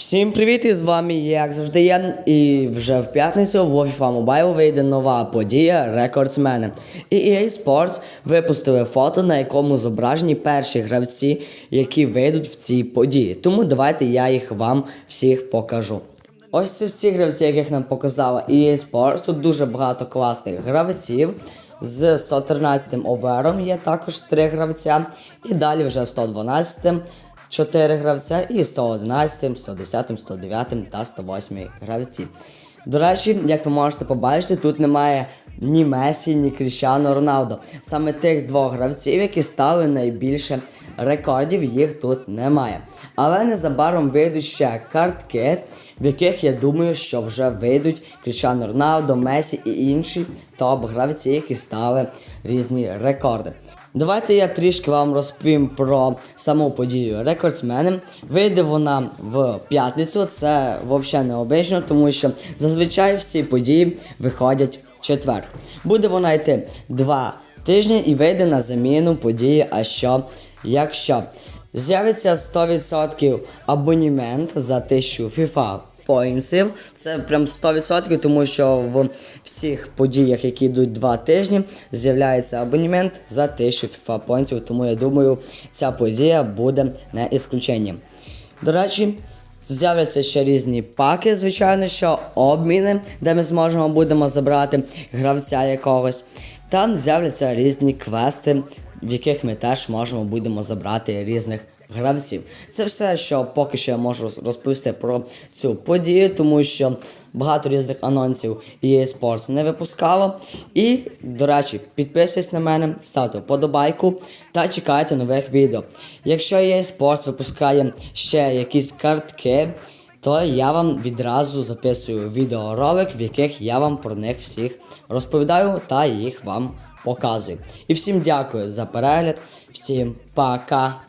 Всім привіт! І з вами як завжди я. І вже в п'ятницю в FIFA Mobile вийде нова подія Рекордсмени. І EA Sports випустили фото, на якому зображені перші гравці, які вийдуть в цій події. Тому давайте я їх вам всіх покажу. Ось це всі гравці, яких нам показала EA Sports. Тут дуже багато класних гравців. З 113 овером є також 3 гравця. І далі вже 112 4 гравця і 111, 110, 109 та 108 гравці. До речі, як ви можете побачити, тут немає ні Месі, ні Кріщано Роналдо. Саме тих двох гравців, які стали найбільше рекордів, їх тут немає. Але незабаром вийдуть ще картки, в яких я думаю, що вже вийдуть Кріщано Роналдо, Месі і інші топ-гравці, які стали різні рекорди. Давайте я трішки вам розповім про саму подію рекордсмени. Вийде вона в п'ятницю. Це взагалі необично, тому що зазвичай всі події виходять в четвер. Буде вона йти два тижні і вийде на заміну події, а що якщо з'явиться 100% абонімент за 1000 FIFA поінсів. Це прям 100%, тому що в всіх подіях, які йдуть два тижні, з'являється абонемент за 1000 FIFA поінсів. Тому я думаю, ця подія буде не ісключенням. До речі, з'являться ще різні паки, звичайно, що обміни, де ми зможемо будемо забрати гравця якогось. Та з'являться різні квести, в яких ми теж можемо будемо забрати різних гравців. Це все, що поки що я можу роз- розповісти про цю подію, тому що багато різних анонсів EA Sports не випускало. І, до речі, підписуйтесь на мене, ставте вподобайку та чекайте нових відео. Якщо EA Sports випускає ще якісь картки, то я вам відразу записую відеоролик, в яких я вам про них всіх розповідаю та їх вам показую. І всім дякую за перегляд, всім пока!